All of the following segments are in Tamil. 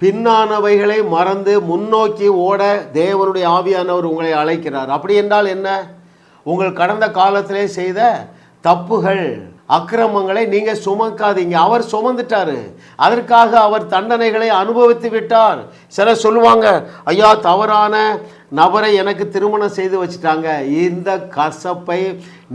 பின்னானவைகளை மறந்து முன்னோக்கி ஓட தேவனுடைய ஆவியானவர் உங்களை அழைக்கிறார். அப்படி என்றால் என்ன? உங்கள் கடந்த காலத்திலே செய்த தப்புகள் அக்கிரமங்களை நீங்க சுமக்காதீங்க. அவர் சுமந்துட்டாரு. அதற்காக அவர் தண்டனைகளை அனுபவித்து விட்டார். சிலர் சொல்லுவாங்க ஐயா தவறான நபரை எனக்கு திருமணம் செய்து வச்சிட்டாங்க. இந்த கசப்பை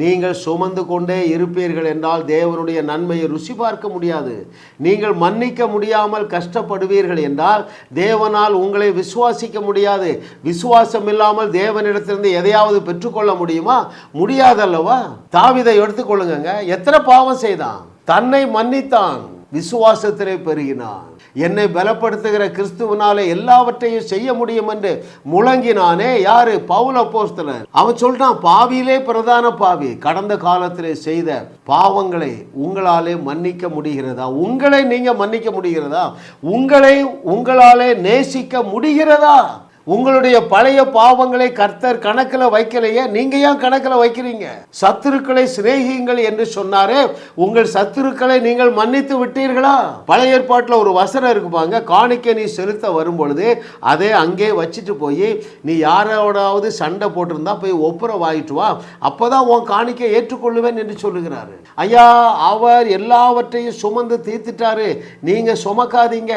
நீங்கள் சுமந்து கொண்டே இருப்பீர்கள் என்றால் தேவனுடைய நன்மையை ருசி பார்க்க முடியாது. நீங்கள் மன்னிக்க முடியாமல் கஷ்டப்படுவீர்கள் என்றால் தேவனால் உங்களை விசுவாசிக்க முடியாது. விசுவாசம் இல்லாமல் தேவனிடத்திலிருந்து எதையாவது பெற்றுக்கொள்ள முடியுமா? முடியாதல்லவா? தாவிதை எடுத்துக்கொள்ளுங்க எத்தனை பாவம் செய்தான்? தன்னை மன்னித்தான். விசுவாசத்திலே பெருகினான். என்னை பலப்படுத்துகிற கிறிஸ்துவனாலே எல்லாவற்றையும் செய்ய முடியும் என்று முழங்கினானே யாரு? பவுல போஸ்தலர் அவன் சொல்றான் பாவியிலே பிரதான பாவி. கடந்த காலத்திலே செய்த பாவங்களை உங்களாலே மன்னிக்க முடிகிறதா? உங்களை நீங்க மன்னிக்க முடிகிறதா? உங்களை உங்களாலே நேசிக்க முடிகிறதா? உங்களுடைய பழைய பாவங்களை கர்த்தர் கணக்கில் வைக்கலையே நீங்க ஏன் கணக்கில் வைக்கிறீங்க? சத்துருக்களை சிநேகியுங்கள் என்று சொன்னாரே உங்கள் சத்துருக்களை நீங்கள் மன்னித்து விட்டீர்களா? பழைய ஏற்பாட்டில் ஒரு வசனம் இருக்குப்பாங்க காணிக்கை நீ செலுத்த வரும் பொழுது அதை அங்கே வச்சுட்டு போய் நீ யாரோடாவது சண்டை போட்டிருந்தா போய் ஒப்புற வாங்கிட்டு வா அப்போதான் உன் காணிக்கை ஏற்றுக்கொள்ளுவேன் என்று சொல்லுகிறாரு. ஐயா அவர் எல்லாவற்றையும் சுமந்து தீர்த்துட்டாரு. நீங்க சுமக்காதீங்க.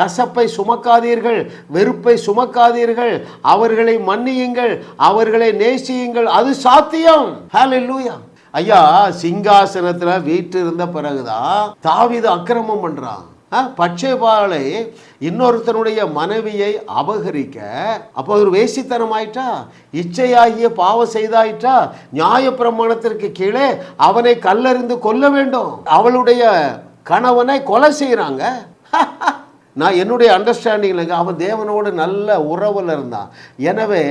கசப்பை சுமக்காதீர்கள். வெறுப்பை சுமக்காதீர்கள். அவர்களை மன்னியுங்கள் அவர்களை நேசியுங்கள் அது சாத்தியம். ஹalleluya ஐயா சிங்காசனத்துல வீட்டு இருந்த பிறகுதான் தாவீது அக்கிரமம் பண்றான். ஆ, பட்சேபாலை இன்னொருத்தனுடைய மனைவியை அபகரிக்க அப்போ ஒரு வேசித்தனம் ஆயிட்டா இச்சையாகிய பாவம் செய்தாயிட்டா? நியாய பிரமாணத்திற்கு கீழே அவனை கல்லறிந்து கொல்ல வேண்டும். அவளுடைய கணவனை கொலை செய்கிறாங்க நான் என்னுடைய அண்டர்ஸ்டாண்டிங்கில் அவன் தேவனோடு நல்ல உறவில் இருந்தான். எனவே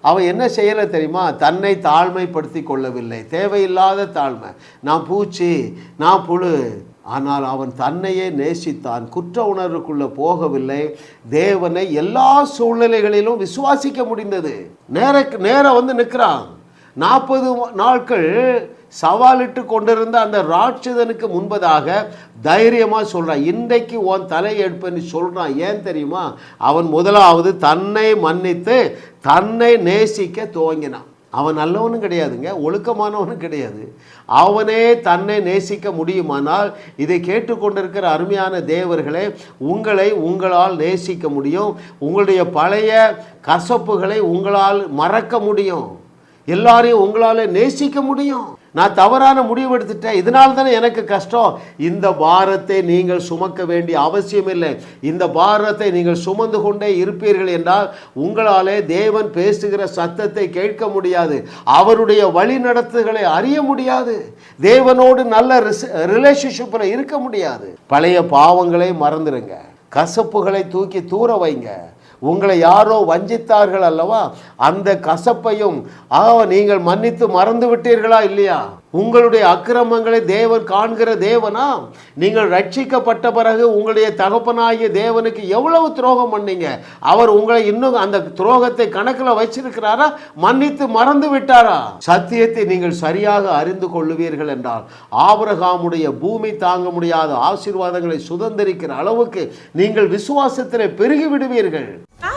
அவன் என்ன செய்யலை தெரியுமா? தன்னை தாழ்மைப்படுத்தி கொள்ளவில்லை. தேவையில்லாத தாழ்மை. நான் பூச்சி நான் புழு. ஆனால் அவன் தன்னையே நேசித்தான். குற்ற உணர்வுக்குள்ளே போகவில்லை. தேவனை எல்லா சூழ்நிலைகளிலும் விசுவாசிக்க முடிந்தது. நேர நேரம் வந்து நிற்கிறான். நாற்பது நாட்கள் சவாலிட்டு கொண்டிருந்த அந்த ராட்சதனுக்கு முன்பதாக தைரியமாக சொல்கிறான் இன்றைக்கு உன் தலை எடுப்பேன்னு சொல்கிறான் ஏன் தெரியுமா? அவன் முதலாவது தன்னை மன்னித்து தன்னை நேசிக்க துவங்கினான். அவன் நல்லவனும் கிடையாதுங்க ஒழுக்கமானவனும் கிடையாது. அவனே தன்னை நேசிக்க முடியுமானால் இதை கேட்டுக்கொண்டிருக்கிற அருமையான தேவர்களே உங்களை உங்களால் நேசிக்க முடியும். உங்களுடைய பழைய கசப்புகளை உங்களால் மறக்க முடியும். எல்லாரையும் உங்களால் நேசிக்க முடியும். நான் தவறான முடிவு எடுத்துட்டேன். இதனால தானே எனக்கு கஷ்டம். இந்த பாரத்தை நீங்கள் சுமக்க வேண்டிய அவசியம் இல்லை. இந்த பாரத்தை நீங்கள் சுமந்து கொண்டே இருப்பீர்கள் என்றால் உங்களாலே தேவன் பேசுகிற சத்தத்தை கேட்க முடியாது. அவருடைய வழி நடத்துகளை அறிய முடியாது. தேவனோடு நல்ல ரிலேஷன்ஷிப்பில் இருக்க முடியாது. பழைய பாவங்களை மறந்துடுங்க கசப்புகளை தூக்கி தூர வைங்க. உங்களை யாரோ வஞ்சித்தார்கள் அல்லவா? அந்த கசப்பையும் ஆ நீங்கள் மன்னித்து மறந்து விட்டீர்களா இல்லையா? உங்களுடைய அக்கிரமங்களை தேவன் காண்கிற தேவனா? நீங்கள் ரட்சிக்கப்பட்ட பிறகு உங்களுடைய தகப்பனாகிய தேவனுக்கு எவ்வளவு துரோகம் பண்ணீங்க? அவர் உங்களை இன்னும் அந்த துரோகத்தை கணக்கில் வச்சிருக்கிறாரா? மன்னித்து மறந்து விட்டாரா? சத்தியத்தை நீங்கள் சரியாக அறிந்து கொள்ளுவீர்கள் என்றால் ஆபரகாமுடைய பூமி தாங்க முடியாத ஆசீர்வாதங்களை சுதந்திரிக்கிற அளவுக்கு நீங்கள் விசுவாசத்தில் பெருகி விடுவீர்கள்.